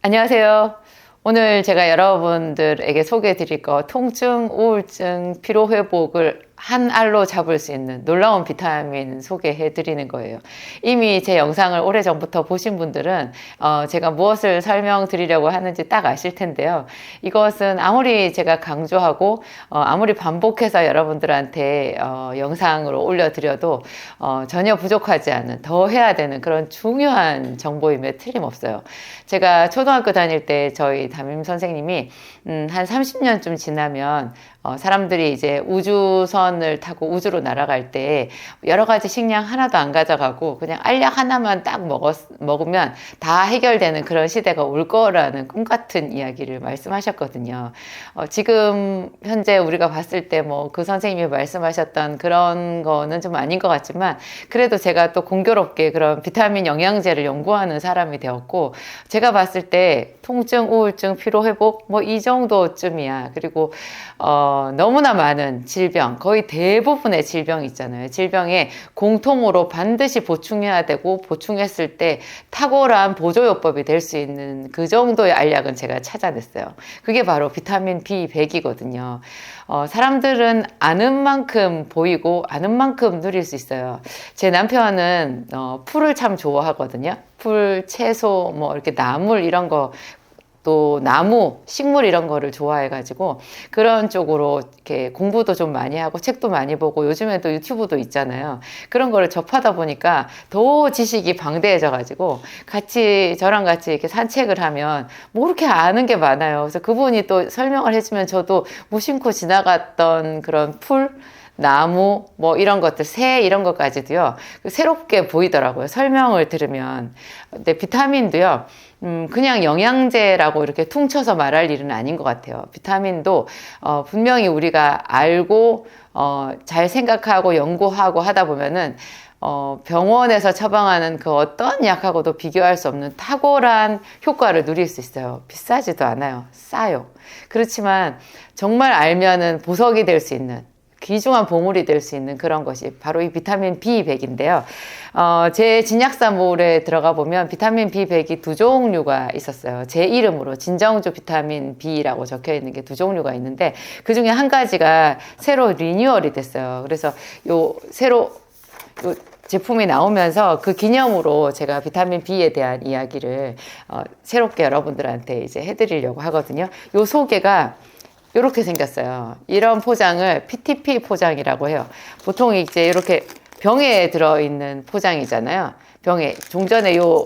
안녕하세요. 오늘 제가 여러분들에게 소개해 드릴 거 통증, 우울증, 피로 회복을 한 알로 잡을 수 있는 놀라운 비타민 소개해 드리는 거예요. 이미 제 영상을 오래 전부터 보신 분들은 어, 제가 무엇을 설명드리려고 하는지 딱 아실 텐데요. 이것은 아무리 제가 강조하고 어, 아무리 반복해서 여러분들한테 어, 영상으로 올려드려도 어, 전혀 부족하지 않은 더 해야 되는 그런 중요한 정보임에 틀림없어요. 제가 초등학교 다닐 때 저희 담임 선생님이 음, 한 30년쯤 지나면 어, 사람들이 이제 우주선 을 타고 우주로 날아갈 때 여러 가지 식량 하나도 안 가져가고 그냥 알약 하나만 딱 먹었, 먹으면 다 해결되는 그런 시대가 올 거라는 꿈 같은 이야기를 말씀하셨거든요. 어, 지금 현재 우리가 봤을 때 뭐 그 선생님이 말씀하셨던 그런 거는 좀 아닌 것 같지만 그래도 제가 또 공교롭게 그런 비타민 영양제를 연구하는 사람이 되었고 제가 봤을 때 통증, 우울증, 피로 회복 뭐 이 정도쯤이야. 그리고 어, 너무나 많은 질병, 거의 대부분의 질병 있잖아요. 질병에 공통으로 반드시 보충해야 되고 보충했을 때 탁월한 보조요법이 될 수 있는 그 정도의 알약은 제가 찾아냈어요. 그게 바로 비타민 B100이거든요. 어, 사람들은 아는 만큼 보이고 아는 만큼 누릴 수 있어요. 제 남편은 어, 풀을 참 좋아하거든요. 풀, 채소, 뭐 이렇게 나물 이런 거 또 나무, 식물 이런 거를 좋아해가지고 그런 쪽으로 이렇게 공부도 좀 많이 하고 책도 많이 보고 요즘에도 유튜브도 있잖아요. 그런 거를 접하다 보니까 더 지식이 방대해져가지고 같이 저랑 같이 이렇게 산책을 하면 뭐 이렇게 아는 게 많아요. 그래서 그분이 또 설명을 해주면 저도 무심코 지나갔던 그런 풀, 나무 뭐 이런 것들 새 이런 것까지도요 새롭게 보이더라고요 설명을 들으면 근데 비타민도요 음, 그냥 영양제라고 이렇게 퉁쳐서 말할 일은 아닌 것 같아요. 비타민도 어, 분명히 우리가 알고 어, 잘 생각하고 연구하고 하다 보면은 어, 병원에서 처방하는 그 어떤 약하고도 비교할 수 없는 탁월한 효과를 누릴 수 있어요. 비싸지도 않아요. 싸요. 그렇지만 정말 알면은 보석이 될 수 있는 귀중한 보물이 될 수 있는 그런 것이 바로 이 비타민 B100인데요. 어, 제 진약사물에 들어가 보면 비타민 B100이 두 종류가 있었어요. 제 이름으로 진정주 비타민 B라고 적혀 있는 게 두 종류가 있는데 그 중에 한 가지가 새로 리뉴얼이 됐어요. 그래서 요 새로 요 제품이 나오면서 그 기념으로 제가 비타민 B에 대한 이야기를 어, 새롭게 여러분들한테 이제 해드리려고 하거든요. 요 소개가 이렇게 생겼어요. 이런 포장을 PTP 포장이라고 해요. 보통 이제 이렇게 병에 들어있는 포장이잖아요. 병에 종전에 요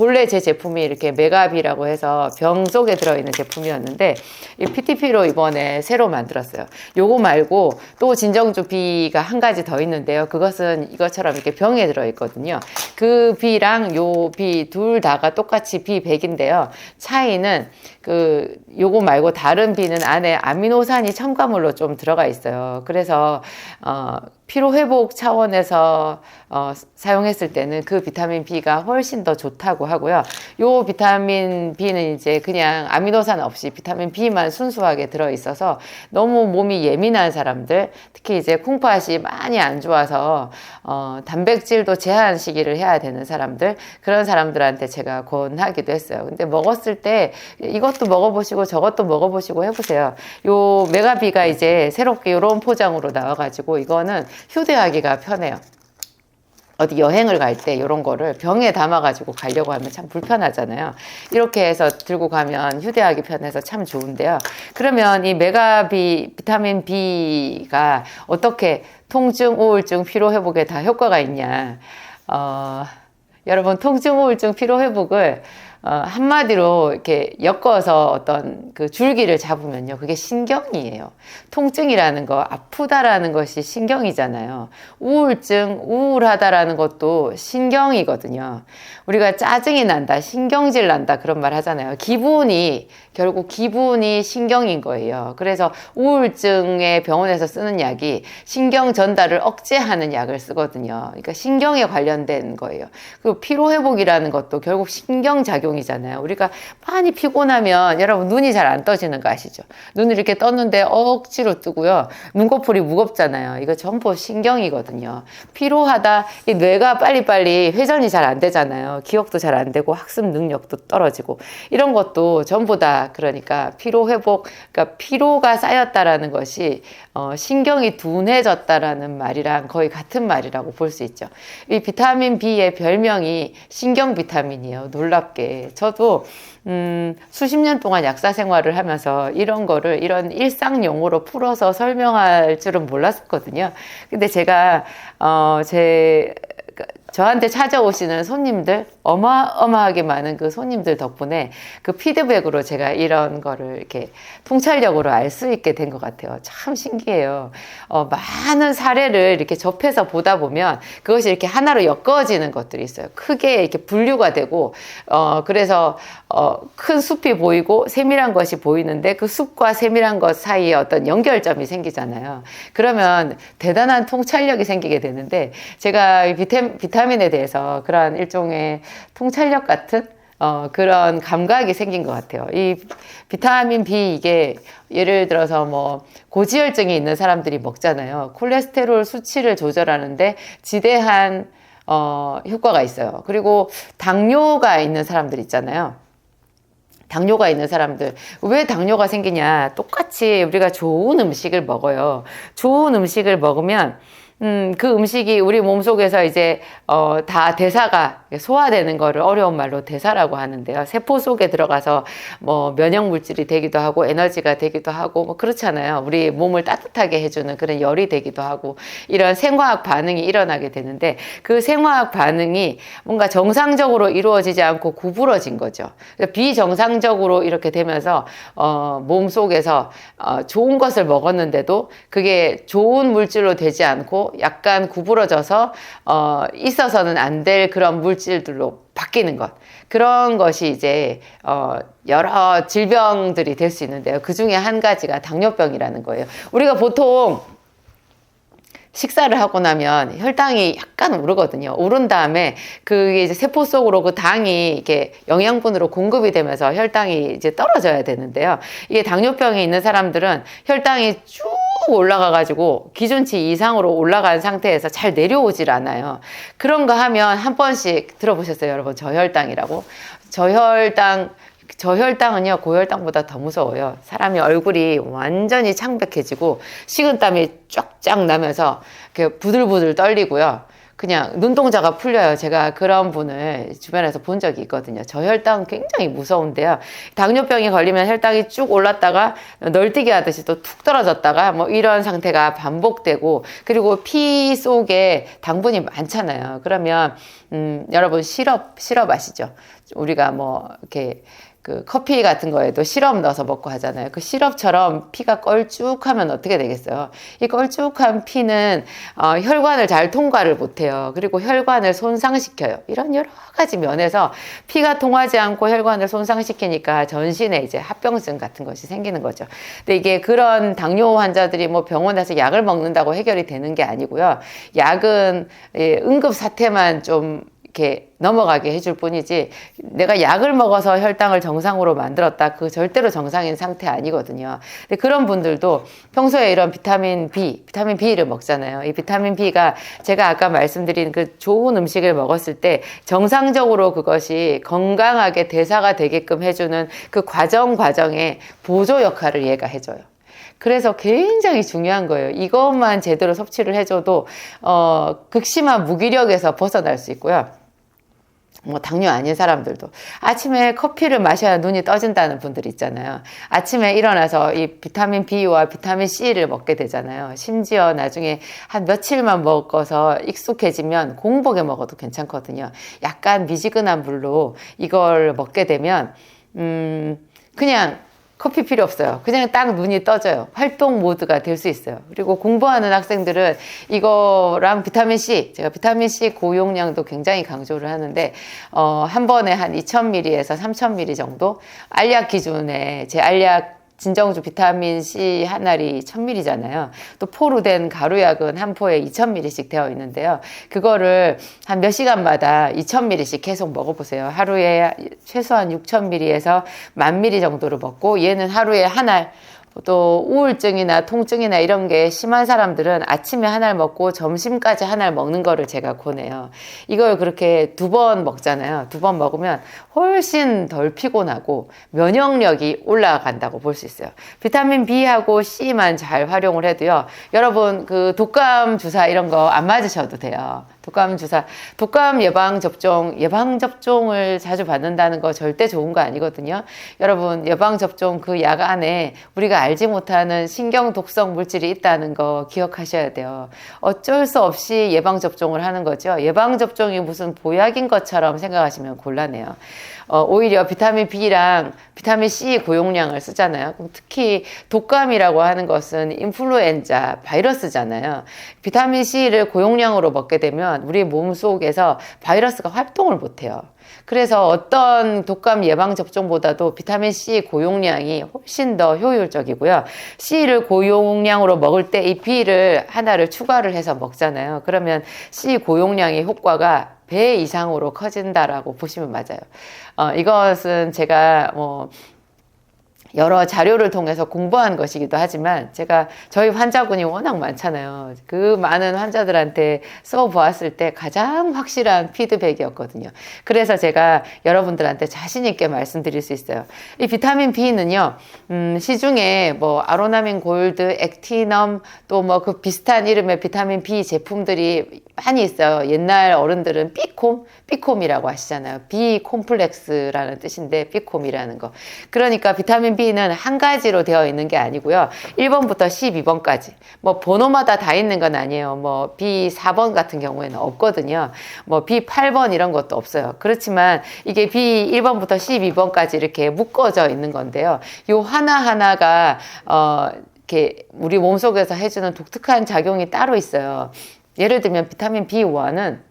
본래 제 제품이 이렇게 메가비라고 해서 병 속에 들어있는 제품이었는데 이 PTP로 이번에 새로 만들었어요. 요거 말고 또 진정주 B가 한 가지 더 있는데요. 그것은 이것처럼 이렇게 병에 들어있거든요. 그 B랑 요 B 둘 다가 똑같이 B100인데요. 차이는 그 요거 말고 다른 B는 안에 아미노산이 첨가물로 좀 들어가 있어요. 그래서 어 피로 회복 차원에서 어, 사용했을 때는 그 비타민 B가 훨씬 더 좋다고 하고요. 요 비타민 B는 이제 그냥 아미노산 없이 비타민 B만 순수하게 들어 있어서 너무 몸이 예민한 사람들, 특히 이제 콩팥이 많이 안 좋아서 어, 단백질도 제한 시기를 해야 되는 사람들 그런 사람들한테 제가 권하기도 했어요. 근데 먹었을 때 이것 도 먹어보시고 저것도 먹어보시고 해보세요. 요 메가비가 이제 새롭게 이런 포장으로 나와가지고 이거는 휴대하기가 편해요. 어디 여행을 갈 때 이런 거를 병에 담아가지고 가려고 하면 참 불편하잖아요. 이렇게 해서 들고 가면 휴대하기 편해서 참 좋은데요. 그러면 이 메가비, 비타민 B가 어떻게 통증, 우울증, 피로 회복에 다 효과가 있냐. 어, 여러분, 통증, 우울증, 피로 회복을 어, 한마디로 이렇게 엮어서 어떤 그 줄기를 잡으면요. 그게 신경이에요. 통증이라는 거, 아프다라는 것이 신경이잖아요. 우울증, 우울하다라는 것도 신경이거든요. 우리가 짜증이 난다, 신경질 난다 그런 말 하잖아요. 기분이 결국 기분이 신경인 거예요. 그래서 우울증에 병원에서 쓰는 약이 신경 전달을 억제하는 약을 쓰거든요. 그러니까 신경에 관련된 거예요. 그리고 피로 회복이라는 것도 결국 신경 작용 이잖아요. 우리가 많이 피곤하면 여러분 눈이 잘 안 떠지는 거 아시죠? 눈을 이렇게 떴는데 억지로 뜨고요. 눈꺼풀이 무겁잖아요. 이거 전부 신경이거든요. 피로하다 이 뇌가 빨리빨리 회전이 잘 안 되잖아요. 기억도 잘 안 되고 학습 능력도 떨어지고 이런 것도 전부 다 그러니까 피로 회복 그러니까 피로가 쌓였다라는 것이 어, 신경이 둔해졌다라는 말이랑 거의 같은 말이라고 볼 수 있죠. 이 비타민 B의 별명이 신경 비타민이에요. 놀랍게 저도 음, 수십 년 동안 약사 생활을 하면서 이런 거를 이런 일상 용어로 풀어서 설명할 줄은 몰랐었거든요. 근데 제가 어, 제 저한테 찾아오시는 손님들 어마어마하게 많은 그 손님들 덕분에 그 피드백으로 제가 이런 거를 이렇게 통찰력으로 알 수 있게 된 것 같아요. 참 신기해요. 어, 많은 사례를 이렇게 접해서 보다 보면 그것이 이렇게 하나로 엮어지는 것들이 있어요. 크게 이렇게 분류가 되고 어, 그래서 어, 큰 숲이 보이고 세밀한 것이 보이는데 그 숲과 세밀한 것 사이에 어떤 연결점이 생기잖아요. 그러면 대단한 통찰력이 생기게 되는데 제가 비타, 비타 민에 대해서 그러한 일종의 통찰력 같은 어, 그런 감각이 생긴 것 같아요. 이 비타민 B 이게 예를 들어서 뭐 고지혈증이 있는 사람들이 먹잖아요. 콜레스테롤 수치를 조절하는데 지대한 어, 효과가 있어요. 그리고 당뇨가 있는 사람들 있잖아요. 당뇨가 있는 사람들 왜 당뇨가 생기냐 똑같이 우리가 좋은 음식을 먹어요 좋은 음식을 먹으면 음, 그 음식이 우리 몸속에서 이제, 어, 다 대사가 소화되는 거를 어려운 말로 대사라고 하는데요. 세포 속에 들어가서 뭐 면역 물질이 되기도 하고 에너지가 되기도 하고 뭐 그렇잖아요. 우리 몸을 따뜻하게 해주는 그런 열이 되기도 하고 이런 생화학 반응이 일어나게 되는데 그 생화학 반응이 뭔가 정상적으로 이루어지지 않고 구부러진 거죠. 비정상적으로 이렇게 되면서, 어, 몸 속에서, 어, 좋은 것을 먹었는데도 그게 좋은 물질로 되지 않고 약간 구부러져서 어, 있어서는 안 될 그런 물질들로 바뀌는 것. 그런 것이 이제 어, 여러 질병들이 될 수 있는데요. 그 중에 한 가지가 당뇨병이라는 거예요. 우리가 보통 식사를 하고 나면 혈당이 약간 오르거든요. 오른 다음에 그게 이제 세포 속으로 그 당이 이렇게 영양분으로 공급이 되면서 혈당이 이제 떨어져야 되는데요. 이게 당뇨병이 있는 사람들은 혈당이 쭉 올라가가지고 기준치 이상으로 올라간 상태에서 잘 내려오질 않아요. 그런 거 하면 한 번씩 들어보셨어요, 여러분? 저혈당이라고. 저혈당 저혈당은요 고혈당보다 더 무서워요. 사람이 얼굴이 완전히 창백해지고 식은땀이 쫙쫙 나면서 부들부들 떨리고요. 그냥 눈동자가 풀려요. 제가 그런 분을 주변에서 본 적이 있거든요. 저혈당 굉장히 무서운데요. 당뇨병이 걸리면 혈당이 쭉 올랐다가 널뛰기 하듯이 또 툭 떨어졌다가 뭐 이런 상태가 반복되고 그리고 피 속에 당분이 많잖아요. 그러면 음, 여러분 시럽 시럽 아시죠? 우리가 뭐 이렇게 그 커피 같은 거에도 시럽 넣어서 먹고 하잖아요. 그 시럽처럼 피가 걸쭉하면 어떻게 되겠어요? 이 걸쭉한 피는 어, 혈관을 잘 통과를 못해요. 그리고 혈관을 손상시켜요. 이런 여러 가지 면에서 피가 통하지 않고 혈관을 손상시키니까 전신에 이제 합병증 같은 것이 생기는 거죠. 근데 이게 그런 당뇨 환자들이 뭐 병원에서 약을 먹는다고 해결이 되는 게 아니고요. 약은 예, 응급 사태만 좀 이렇게 넘어가게 해줄 뿐이지 내가 약을 먹어서 혈당을 정상으로 만들었다 그 절대로 정상인 상태 아니거든요. 근데 그런 분들도 평소에 이런 비타민 B, 비타민 B를 먹잖아요. 이 비타민 B가 제가 아까 말씀드린 그 좋은 음식을 먹었을 때 정상적으로 그것이 건강하게 대사가 되게끔 해주는 그 과정 과정에 보조 역할을 얘가 해줘요. 그래서 굉장히 중요한 거예요. 이것만 제대로 섭취를 해줘도 어, 극심한 무기력에서 벗어날 수 있고요. 뭐 당뇨 아닌 사람들도 아침에 커피를 마셔야 눈이 떠진다는 분들 있잖아요. 아침에 일어나서 이 비타민 B와 비타민 C를 먹게 되잖아요. 심지어 나중에 한 며칠만 먹어서 익숙해지면 공복에 먹어도 괜찮거든요. 약간 미지근한 물로 이걸 먹게 되면 음 그냥 커피 필요 없어요. 그냥 딱 눈이 떠져요. 활동 모드가 될 수 있어요. 그리고 공부하는 학생들은 이거랑 비타민 C, 제가 비타민 C 고용량도 굉장히 강조를 하는데, 어, 한 번에 한 2000ml에서 3000ml 정도 알약 기준에 제 알약 진정주 비타민 C 한 알이 1000ml잖아요. 또 포로 된 가루약은 한 포에 2000ml씩 되어 있는데요. 그거를 한 몇 시간마다 2000ml씩 계속 먹어보세요. 하루에 최소한 6000ml에서 10,000ml 정도를 먹고 얘는 하루에 한 알, 또 우울증이나 통증이나 이런 게 심한 사람들은 아침에 한알 먹고 점심까지 한알 먹는 거를 제가 권해요. 이걸 그렇게 두 번 먹잖아요. 두 번 먹으면 훨씬 덜 피곤하고 면역력이 올라간다고 볼 수 있어요. 비타민 B하고 C만 잘 활용을 해도요. 여러분 그 독감 주사 이런 거 안 맞으셔도 돼요. 독감 주사, 독감 예방 접종, 예방 접종을 자주 받는다는 거 절대 좋은 거 아니거든요. 여러분, 예방 접종 그 약 안에 우리가 알지 못하는 신경 독성 물질이 있다는 거 기억하셔야 돼요. 어쩔 수 없이 예방 접종을 하는 거죠. 예방 접종이 무슨 보약인 것처럼 생각하시면 곤란해요. 어, 오히려 비타민 B랑 비타민 C 고용량을 쓰잖아요. 특히 독감이라고 하는 것은 인플루엔자 바이러스잖아요. 비타민 C를 고용량으로 먹게 되면 우리 몸 속에서 바이러스가 활동을 못해요. 그래서 어떤 독감 예방 접종보다도 비타민 C 고용량이 훨씬 더 효율적이고요. C를 고용량으로 먹을 때 이 B를 하나를 추가를 해서 먹잖아요. 그러면 C 고용량의 효과가 배 이상으로 커진다라고 보시면 맞아요. 어, 이것은 제가 뭐 여러 자료를 통해서 공부한 것이기도 하지만 제가 저희 환자군이 워낙 많잖아요. 그 많은 환자들한테 써 보았을 때 가장 확실한 피드백이었거든요. 그래서 제가 여러분들한테 자신 있게 말씀드릴 수 있어요. 이 비타민 B는요, 음, 시중에 뭐 아로나민 골드, 액티넘 또 뭐 그 비슷한 이름의 비타민 B 제품들이 많이 있어요. 옛날 어른들은 B콤, B콤이라고 하시잖아요. B 콤플렉스라는 뜻인데 B콤이라는 거. 그러니까 비타민 B 는 한 가지로 되어 있는 게 아니고요. 1번부터 12번까지. 뭐 번호마다 다 있는 건 아니에요. 뭐 B4번 같은 경우에는 없거든요. 뭐 B8번 이런 것도 없어요. 그렇지만 이게 B1번부터 12번까지 이렇게 묶어져 있는 건데요. 요 하나하나가 어 이렇게 우리 몸속에서 해주는 독특한 작용이 따로 있어요. 예를 들면 비타민 B1은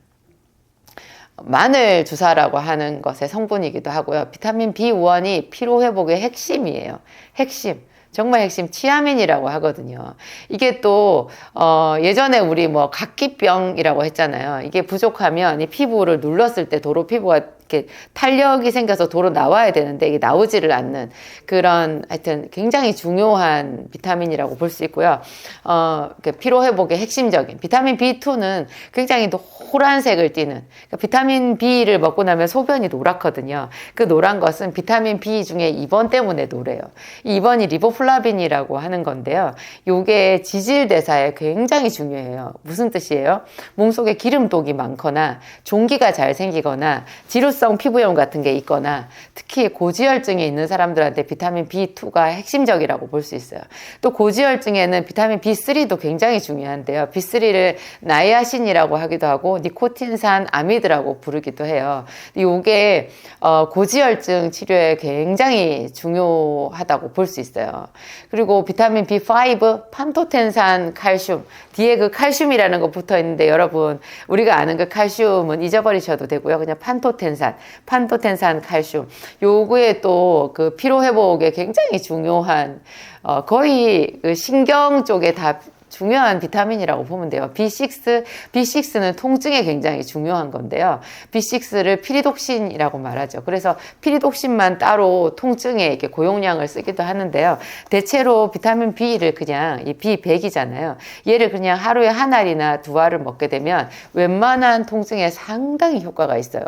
마늘 주사라고 하는 것의 성분이기도 하고요. 비타민 B1이 피로 회복의 핵심이에요. 핵심. 정말 핵심 치아민이라고 하거든요. 이게 또 어, 예전에 우리 뭐 각기병이라고 했잖아요. 이게 부족하면 이 피부를 눌렀을 때 도로 피부가 이렇게 탄력이 생겨서 도로 나와야 되는데 이게 나오지를 않는 그런 하여튼 굉장히 중요한 비타민이라고 볼 수 있고요. 어, 피로 회복의 핵심적인 비타민 B2는 굉장히 노란색을 띠는 그러니까 비타민 B를 먹고 나면 소변이 노랗거든요. 그 노란 것은 비타민 B 중에 2번 때문에 노래요. 2번이 리보플라빈이라고 하는 건데요. 요게 지질 대사에 굉장히 중요해요. 무슨 뜻이에요? 몸속에 기름독이 많거나 종기가 잘 생기거나 지루 지 루성 피부염 같은 게 있거나 특히 고지혈증이 있는 사람들한테 비타민 B2가 핵심적이라고 볼 수 있어요. 또 고지혈증에는 비타민 B3도 굉장히 중요한데요. B3를 나이아신이라고 하기도 하고 니코틴산 아미드라고 부르기도 해요. 이게 어, 고지혈증 치료에 굉장히 중요하다고 볼 수 있어요. 그리고 비타민 B5, 판토텐산 칼슘 뒤에 그 칼슘이라는 거 붙어 있는데 여러분 우리가 아는 그 칼슘은 잊어버리셔도 되고요. 그냥 판토텐산 판토텐산, 판토텐산 칼슘. 요거에 또 그 피로 회복에 굉장히 중요한 어 거의 그 신경 쪽에 다 중요한 비타민이라고 보면 돼요. B6, B6는 통증에 굉장히 중요한 건데요. B6를 피리독신이라고 말하죠. 그래서 피리독신만 따로 통증에 이렇게 고용량을 쓰기도 하는데요. 대체로 비타민 B를 그냥 이 B100이잖아요. 얘를 그냥 하루에 한 알이나 두 알을 먹게 되면 웬만한 통증에 상당히 효과가 있어요.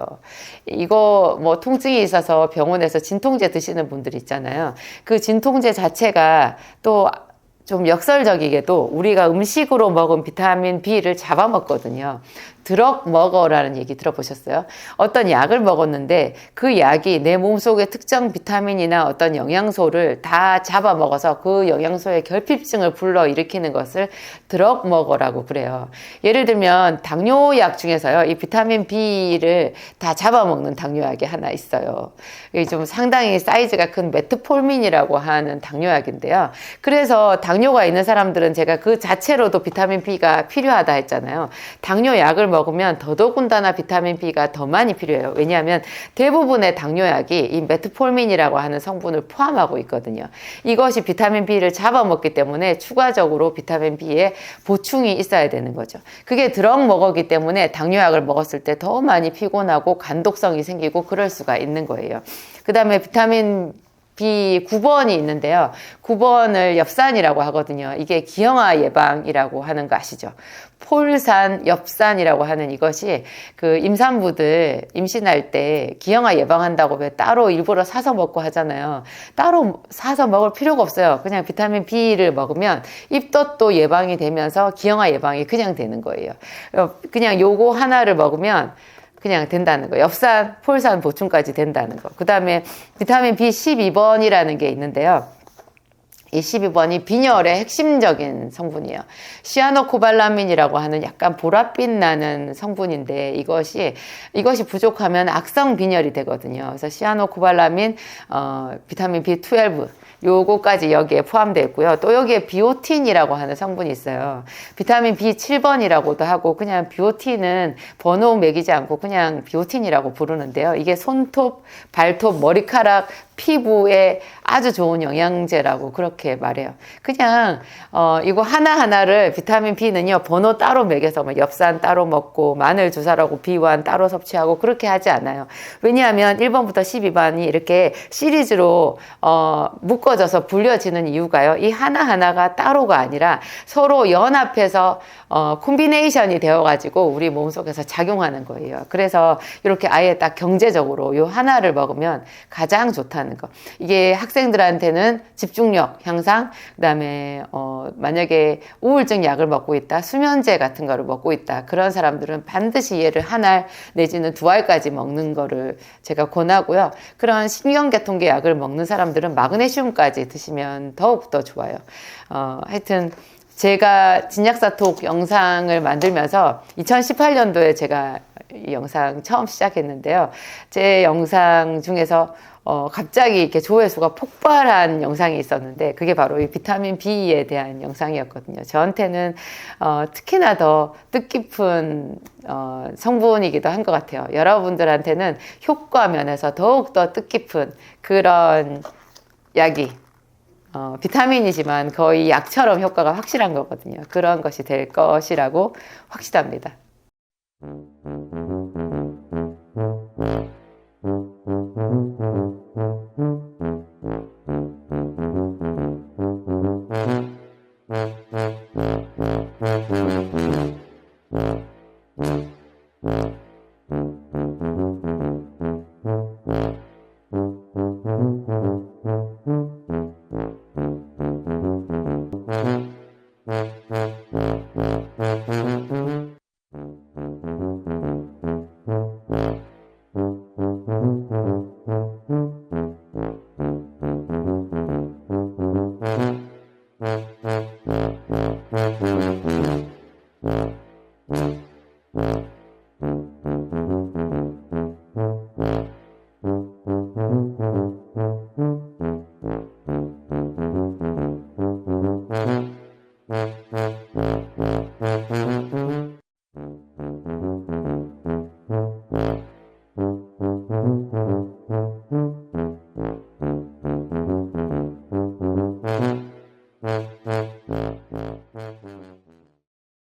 이거 뭐 통증이 있어서 병원에서 진통제 드시는 분들 있잖아요. 그 진통제 자체가 또 좀 역설적이게도 우리가 음식으로 먹은 비타민 B를 잡아먹거든요. 드럭 먹어라는 얘기 들어보셨어요? 어떤 약을 먹었는데 그 약이 내 몸속에 특정 비타민이나 어떤 영양소를 다 잡아 먹어서 그 영양소의 결핍증을 불러일으키는 것을 드럭 먹어라고 그래요. 예를 들면 당뇨약 중에서요. 이 비타민 B를 다 잡아 먹는 당뇨약이 하나 있어요. 이게 좀 상당히 사이즈가 큰 메트폴민이라고 하는 당뇨약인데요. 그래서 당뇨가 있는 사람들은 제가 그 자체로도 비타민 B가 필요하다 했잖아요. 당뇨약을 먹으면 더더군다나 비타민 B가 더 많이 필요해요. 왜냐하면 대부분의 당뇨약이 이 메트폴민이라고 하는 성분을 포함하고 있거든요. 이것이 비타민 B를 잡아먹기 때문에 추가적으로 비타민 B의 보충이 있어야 되는 거죠. 그게 드럭 먹었기 때문에 당뇨약을 먹었을 때 더 많이 피곤하고 간독성이 생기고 그럴 수가 있는 거예요. 그 다음에 비타민 B 9번이 있는데요. 9번을 엽산이라고 하거든요. 이게 기형아 예방이라고 하는 거 아시죠? 폴산, 엽산이라고 하는 이것이 그 임산부들 임신할 때 기형아 예방한다고 왜 따로 일부러 사서 먹고 하잖아요. 따로 사서 먹을 필요가 없어요. 그냥 비타민 B를 먹으면 입덧도 예방이 되면서 기형아 예방이 그냥 되는 거예요. 그냥 요거 하나를 먹으면 그냥 된다는 거. 엽산, 폴산 보충까지 된다는 거. 그 다음에 비타민 B12번이라는 게 있는데요. 이 12번이 빈혈의 핵심적인 성분이에요. 시아노코발라민이라고 하는 약간 보랏빛 나는 성분인데 이것이 이것이 부족하면 악성 빈혈이 되거든요. 그래서 시아노코발라민, 어, 비타민 B12 요거까지 여기에 포함되어 있고요. 또 여기에 비오틴이라고 하는 성분이 있어요. 비타민 B7번이라고도 하고 그냥 비오틴은 번호 매기지 않고 그냥 비오틴이라고 부르는데요. 이게 손톱, 발톱, 머리카락, 피부에 아주 좋은 영양제라고 그렇게 말해요. 그냥 어 이거 하나 하나를 비타민 B는요 번호 따로 먹여서 뭐 엽산 따로 먹고 마늘 주사라고 B1 따로 섭취하고 그렇게 하지 않아요. 왜냐하면 1번부터 12번이 이렇게 시리즈로 어 묶어져서 불려지는 이유가요. 이 하나 하나가 따로가 아니라 서로 연합해서 어 콤비네이션이 되어 가지고 우리 몸속에서 작용하는 거예요. 그래서 이렇게 아예 딱 경제적으로 요 하나를 먹으면 가장 좋다는. 거. 이게 학생 들한테는 집중력 향상, 그 다음에, 어, 만약에 우울증 약을 먹고 있다, 수면제 같은 거를 먹고 있다, 그런 사람들은 반드시 얘를 한 알 내지는 두 알까지 먹는 거를 제가 권하고요. 그런 신경계통계 약을 먹는 사람들은 마그네슘까지 드시면 더욱더 좋아요. 어, 하여튼, 제가 진약사톡 영상을 만들면서 2018년도에 제가 이 영상 처음 시작했는데요. 제 영상 중에서 어, 갑자기 이렇게 조회수가 폭발한 영상이 있었는데 그게 바로 이 비타민 B에 대한 영상이었거든요. 저한테는 어, 특히나 더 뜻깊은 어, 성분이기도 한 것 같아요. 여러분들한테는 효과 면에서 더욱더 뜻깊은 그런 약이 어, 비타민이지만 거의 약처럼 효과가 확실한 거거든요. 그런 것이 될 것이라고 확신합니다.